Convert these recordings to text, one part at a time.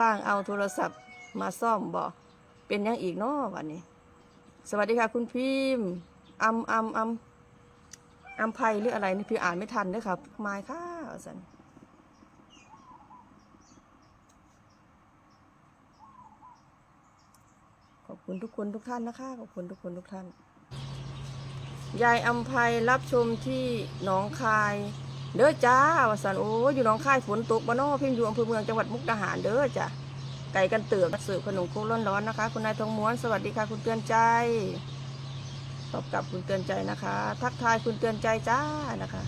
ป้างเอาโทรศัพท์มาซ่อมบ่เป็นยังอีกเนาะวันนี้ สวัสดีค่ะคุณพิมพ์อัมอัมอัมอัมไพหรืออะไรนี่พี่อ่านไม่ทันเด้วยครับมายค่ะสันขอบคุณทุกคนทุกท่านนะคะ ขอบคุณทุกคนทุกท่าน ยายอัมไพรับชมที่หนองคาย เด้อจ้าวสันโอ้อยู่หนองค่ายฝนตกบ่เนอพิมพ์อยู่อำเภอเมืองจังหวัดมุกดาหารเด้อจ้ะไก่กันเตือกสิร์ฟขนมโคกร้อนๆนะคะ คุณนายทองม้วนสวัสดีค่ะ คุณเตือนใจ ตอบกลับคุณเตือนใจนะคะ ทักทายคุณเตือนใจจ้านะคะ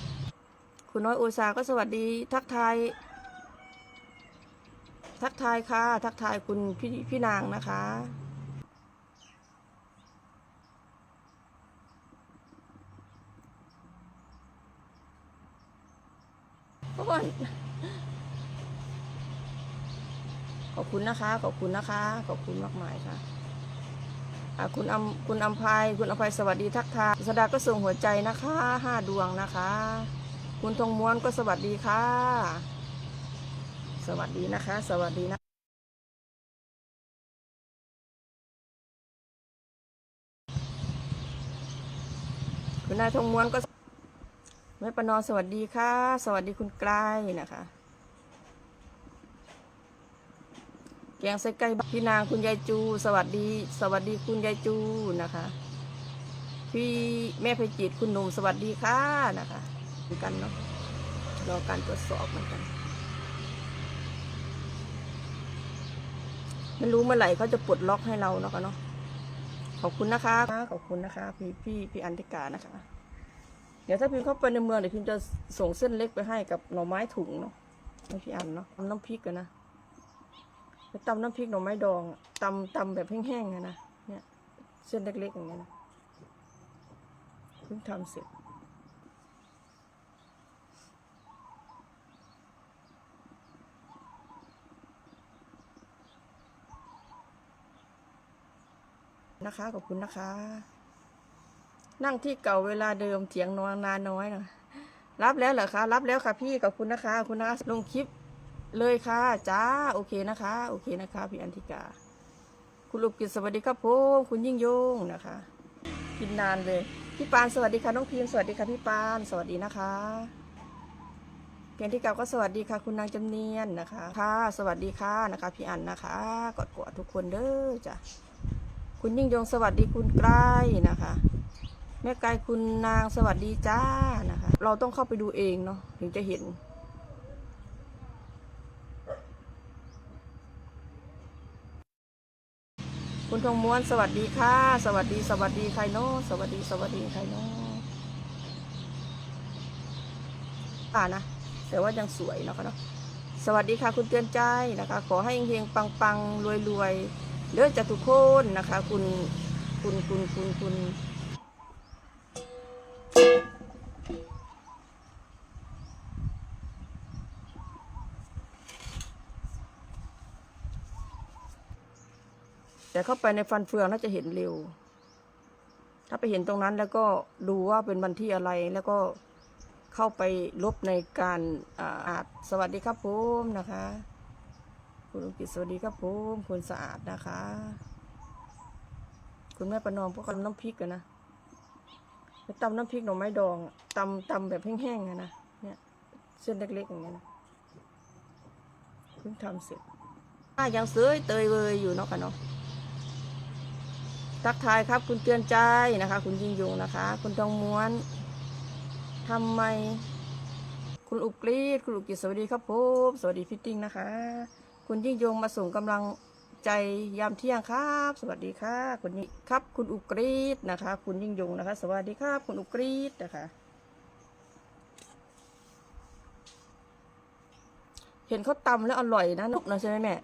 คุณน้อยโอซาก็สวัสดี ทักทายทักทายค่ะ ทักทายคุณพี่พี่นางนะคะ ก่อนขอบคุณนะคะ ขอบคุณนะคะ ขอบคุณมากมายค่ะคุณอำคุณอำภัยคุณอภัยสวัสดีทักทายสดาก็ส่งหัวใจนะคะห้าดวงนะคะ คุณทองม้วนก็สวัสดีค่ะ สวัสดีนะคะ สวัสดีนะคุณนายทองม้วนก็ แม่ประนอสวัสดีค่ะ สวัสดีคุณไกลนะคะแกงใส่ไก่พี่นางคุณยายจู สวัสดี สวัสดีคุณยายจูนะคะ พี่แม่เพจิตคุณหนุ่มสวัสดีค่ะนะคะเหมือนกันเนาะรอการตรวจสอบเหมือนกันไม่รู้เมื่อไหร่เขาจะปลดล็อกให้เราเนาะคะเนาะขอบคุณนะคะ ขอบคุณนะคะ พี่พี่พี่อันติกานะคะ เดี๋ยวถ้าพิมพ์เข้าไปในเมืองเดี๋ยวพิมพ์จะส่งเส้นเล็กไปให้กับหน่อไม้ถุงเนาะให้พี่อันเนาะตำน้ำพริกกันนะไปตำน้ำพริกหน่อไม้ดองตำตำแบบแห้งๆนะเนี่ยเส้นเล็กๆอย่างเงี้ยนะเพิ่งทำเสร็จนะคะขอบคุณนะคะ นั่งที่เก่าเวลาเดิมเถียงนอนนานน้อยนะรับแล้วเหรอคะ รับแล้วค่ะพี่ขอบคุณนะคะ คุณนะลงคลิปเลยค่ะจ้าโอเคนะคะ โอเคนะคะ พี่อันธิกา คุณลูกกิจสวัสดีครับผมคุณยิ่งยงนะคะ กินนานเลย พี่ปานสวัสดีค่ะน้องพิมสวัสดีค่ะพี่ปานสวัสดีนะคะเพียงที่เก่าก็สวัสดีค่ะ คุณนางจำเนียนนะคะ ค่ะ สวัสดีค่ะนะคะ พี่อันนะคะกอดกอดทุกคนเด้อจ้ะคุณยิ่งยงสวัสดีคุณใกล้นะคะ แม่ไกลคุณนางสวัสดีจ้านะคะ เราต้องเข้าไปดูเองเนาะถึงจะเห็น คุณทองม้วนสวัสดีค่ะ สวัสดีสวัสดีใครเนาะสวัสดีสวัสดีใครเนาะอ่านะแต่ว่ายังสวยเนาะคะเนาะสวัสดีค่ะคุณเตือนใจนะคะ ขอให้เฮงๆปังๆรวยๆเด้อจะทุกคนนะคะ คุณคุณคุณคุณคุณ เข้าไปในฟันเฟืองน่าจะเห็นเร็ว ถ้าไปเห็นตรงนั้นแล้วก็ดูว่าเป็นวันที่อะไรแล้วก็เข้าไปลบในการอาอาจสวัสดีครับผมนะคะ คุณอุกิจสวัสดีครับผมคุณสะอาดนะคะ คุณแม่ประนอมพวกกันน้ำพริกกันนะไปตำน้ำพริกหน่อไม้ดองตำตำแบบแห้งๆอะนะเนี่ยเส้นเล็กๆอย่างเงี้ยนะเพิ่งทำเสร็จอะยังเสยเตยเวยอยู่เนาะค่ะเนาะ ทักทายครับ คุณเตือนใจนะคะ คุณยิ่งยงนะคะ คุณทองม้วนทำไม คุณอุกฤษคุณอุกิจสวัสดีครับผมสวัสดีฟิตติ้งนะคะ คุณยิ่งยงมาส่งกำลังใจยามเที่ยงครับ สวัสดีค่ะ คุณยิ่ครับ คุณอุกฤษนะคะ คุณยิ่งยงนะคะ สวัสดีครับ คุณอุกฤษนะคะเห็นเขาตำแล้วอร่อยนะนุกนะใช่ไหมแม่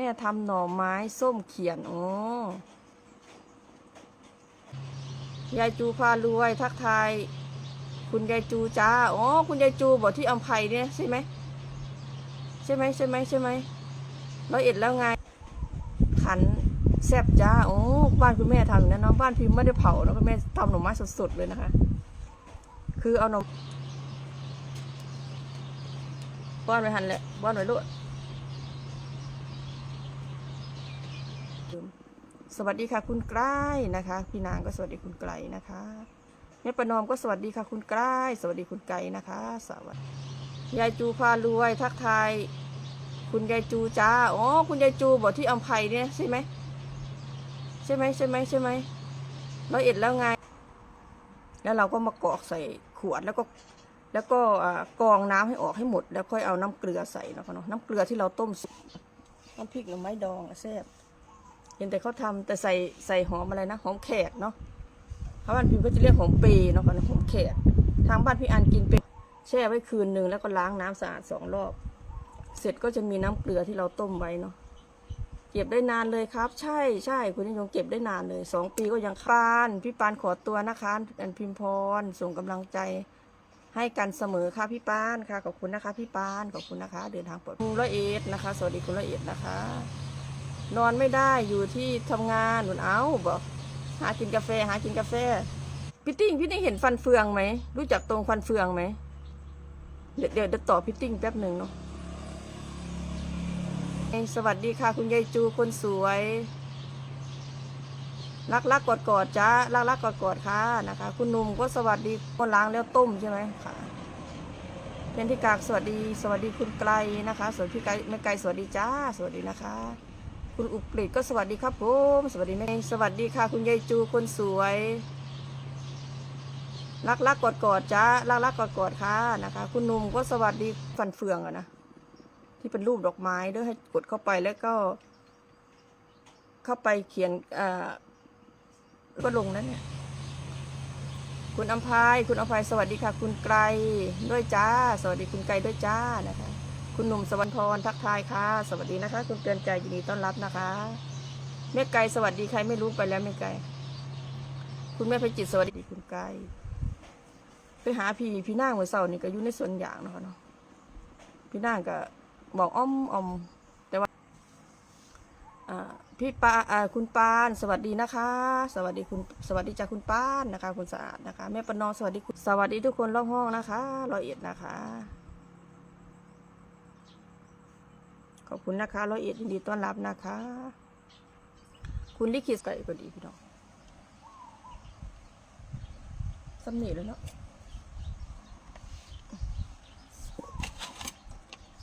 แม่ทำหน่อไม้ส้มเขียน โอ๋อยายจูพารวยทักทาย คุณยายจูจ้าอ๋อคุณยายจูบอกที่อำไพเนี่ยใช่ไหมใช่ไหมใช่ไหมใช่ไหมร้อยเอ็ดแล้วไง ขันแซบจ้าโอ้บ้านคุณแม่ทำอย่างนั้นเนาะบ้านพิมพ์ไม่ได้เผาแล้วคุณแม่ทำหน่อไม้สดๆเลยนะคะ คือเอาหน่อป้อนไปหันแหละป้อนไว้โลด สวัสดีค่ะคุณไกล้นะคะ พี่นางก็สวัสดีคุณไกลนะคะแม่ประนอมก็สวัสดีค่ะคุณไกล้สวัสดีคุณไกลนะคะ สวัสดียายจูพารวยทักทายคุณยายจูจ้าอ๋อคุณยายจูบอกที่อัมไพเนี่ยใช่ไหมใช่ไหมใช่ไหมใช่ไหมร้อยเอ็ดแล้วไง แล้วเราก็มากรอกใส่ขวดแล้วก็แล้วก็กรองน้ำให้ออกให้หมด แล้วค่อยเอาน้ำเกลือใส่นะคะเนาะน้ำเกลือที่เราต้มสุกน้ำพริกหน่อไม้ดองแซ่บ เห็นแต่เขาทำแต่ใส่ใส่หอมอะไรนะหอมแขกเนาะเพราะบ้านพิมพ์ก็จะเรียกหอมเปรเนาะค่ะเนหอมแขกทางบ้านพี่อันกินเป็นแช่ไว้คืนหนึ่งแล้วก็ล้างน้ำสะอาดสองรอบ เสร็จก็จะมีน้ำเกลือที่เราต้มไว้เนาะเก็บได้นานเลยครับ ใช่ใช่คุณนิยมเก็บได้นานเลยสองปีก็ยังปานพี่ปานขอตัวนะคะอันพิมพรส่งกำลังใจให้กันเสมอค่ะพี่ปานค่ะขอบคุณนะคะ พี่ปานขอบคุณนะคะ เดินทางปลอดภัยคุณละเอียดนะคะ สวัสดีคุณละเอียดนะคะ นอนไม่ได้อยู่ที่ทำงานหนุนเอาบอกหากินกาแฟ หากินกาแฟพี่ติ้งพี่ติ้งเห็นฟันเฟืองไหมรู้จักตรงฟันเฟืองไหมเดี๋ยวเดี๋ยวเดี๋ยวต่อพี่ติ้งแป๊บหนึ่งเนาะสวัสดีค่ะ คุณยายจูคนสวย รักรักกอดกอดจ้ารักรักกอดกอดค่ะนะคะ คุณหนุ่มก็สวัสดีคนล้างแล้วต้มใช่ไหมค่ะเพนที่กากสวัสดี สวัสดีคุณไกลนะคะสวัสดีพี่ไกลแม่ไกลสวัสดีจ้า สวัสดีนะคะ คุณอุกฤษก็สวัสดีครับผมสวัสดีแม่สวัสดีค่ะ คุณยายจูคนสวย รักรักกอดกอดจ้ารักรักกอดกอดค่ะนะคะ คุณนุ่มก็สวัสดีฟันเฟืองอะนะที่เป็นรูปดอกไม้ด้วยให้กดเข้าไปแล้วก็ เข้าไปเขียนอ่าก็ลงนั้นเนี่ยคุณอัมพาย คุณอัมพาย สวัสดีค่ะ คุณไกลด้วยจ้า สวัสดีคุณไกลด้วยจ้านะคะ คุณหนุ่มสวรรพรทักทายค่ะ สวัสดีนะคะ คุณเตือนใจยินดีต้อนรับนะคะแม่ไกลสวัสดีใครไม่รู้ไปแล้วแม่ไกลคุณแม่พจิตสวัสดีคุณไกลไปหาพี่พี่นางเมื่อเสาร์นี่ก็อยู่ในสวนยางเนาะเนาะพี่นางก็บอกอ้อมอ้อมแต่ว่าพี่ปาคุณปานสวัสดีนะคะ สวัสดีคุณสวัสดีจากคุณปานนะคะ คุณสะอาดนะคะแม่ปนองสวัสดีคุณสวัสดีทุกคนรอบห้องนะคะรอยเอ็ดนะคะ ขอบคุณนะคะรอยเอ็ดยินดีต้อนรับนะคะ คุณลิขิตไก่ก็ดีพี่น้องสำเนีแล้วเนาะ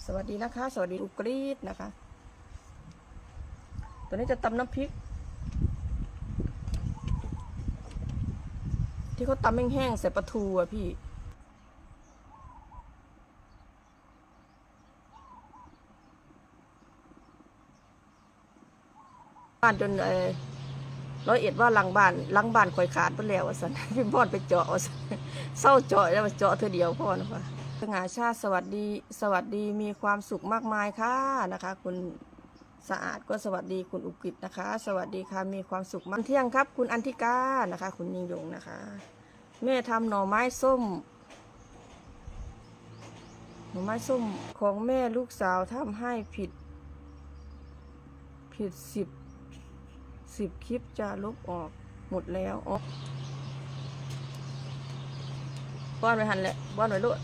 สวัสดีนะคะ สวัสดีอุกรีดนะคะ ตัวนี้จะตำน้ำพริก ที่เขาตำแห้งๆใส่ปลาทูอะพี่ บ้านจนเออร้อยเอ็ดว่าหลังบ้านหลังบ้านคอยขาดไปแล้วสันพี่พ่อนไปเจาะว่าซั่นเศร้าเจาะแล้วเจาะเธอเดียวพ่อนะคะสง่าชาติสวัสดีสวัสดีมีความสุขมากมายค่ะนะคะ คุณสะอาดก็สวัสดีคุณอุกิตนะคะ สวัสดีค่ะมีความสุขมากเที่ยงครับ คุณอันธิกานะคะ คุณยิ่งยงนะคะ แม่ทำหน่อไม้ส้มหน่อไม้ส้มของแม่ลูกสาวทำให้ผิด ผิดสิบ สิบคลิปจะลบออกหมดแล้วอ๋อป้อนไปหันแหละป้อนไปโลด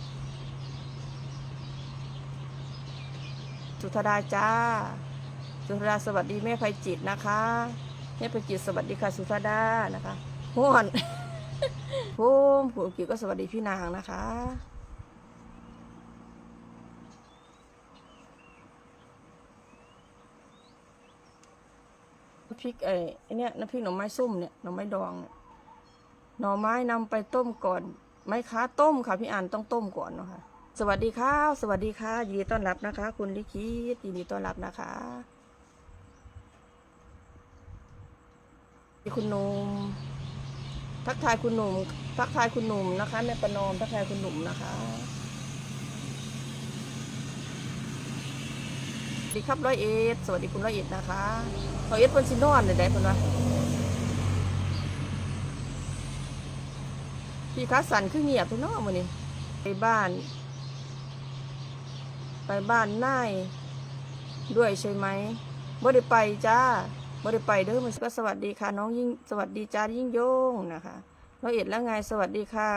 สุธดาจ้า สุธดาสวัสดีแม่ไพจิตนะคะแม่ไพจิตสวัสดีค่ะ สุธดานะคะห้วนภูมิผู้กิจก็สวัสดีพี่นางนะคะ น้ำพริกไอ้ไอเนี่ยน้ำพริกหน่อไม้ส้มเนี่ยหน่อไม้ดองเนี่ยหน่อไม้นำไปต้มก่อนไหมคะต้มค่ะพี่อ่านต้องต้มก่อนเนาะค่ะสวัสดีค่ะ สวัสดีค่ะยินดีต้อนรับนะคะ คุณลิขิตยินดีต้อนรับนะคะคุณหนุ่มทักทายคุณหนุ่มทักทายคุณหนุ่มนะคะแม่ประนอมทักทายคุณหนุ่มนะคะ สวัส ดีครับร้อยเอ็ดสวัสดีคุณร้อยเอ็ดนะคะร้อยเอ็ดเพิ่นสินอนเลยได้เพิ่นว่าพี่คะสันคือเงียบเพิ่นเนาะมื้อนี้ไปบ้าน ไปบ้านนายด้วยใช่ไหมบ่ได้ไปจ้าบ่ได้ไปเด้อมันก็สวัสดีค่ะ น้องยิ่งสวัสดีจ้ายิ่งยงนะคะร้อยเอ็ดแล้วไงสวัสดีค่ะ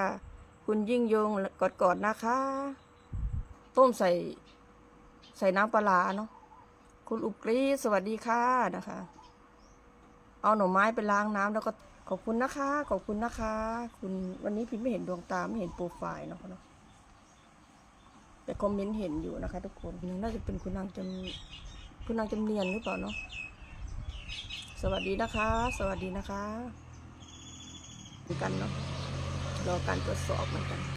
คุณยิ่งยงกอดๆนะคะ ต้มใส่ใส่น้ำปลาเนาะ คุณอุกฤษสวัสดีค่ะนะคะ เอาหน่อไม้ไปล้างน้ำแล้วก็ขอบคุณนะคะ ขอบคุณนะคะ คุณวันนี้พี่ไม่เห็นดวงตาไม่เห็นโปรไฟล์เนาะเนาะแต่คอมเมนต์เห็นอยู่นะคะ ทุกคนน่าจะเป็นคุณนางจำคุณนางจำเนียนหรือเปล่าเนาะสวัสดีนะคะ สวัสดีนะคะเหมือนกันเนาะรอการตรวจสอบเหมือนกัน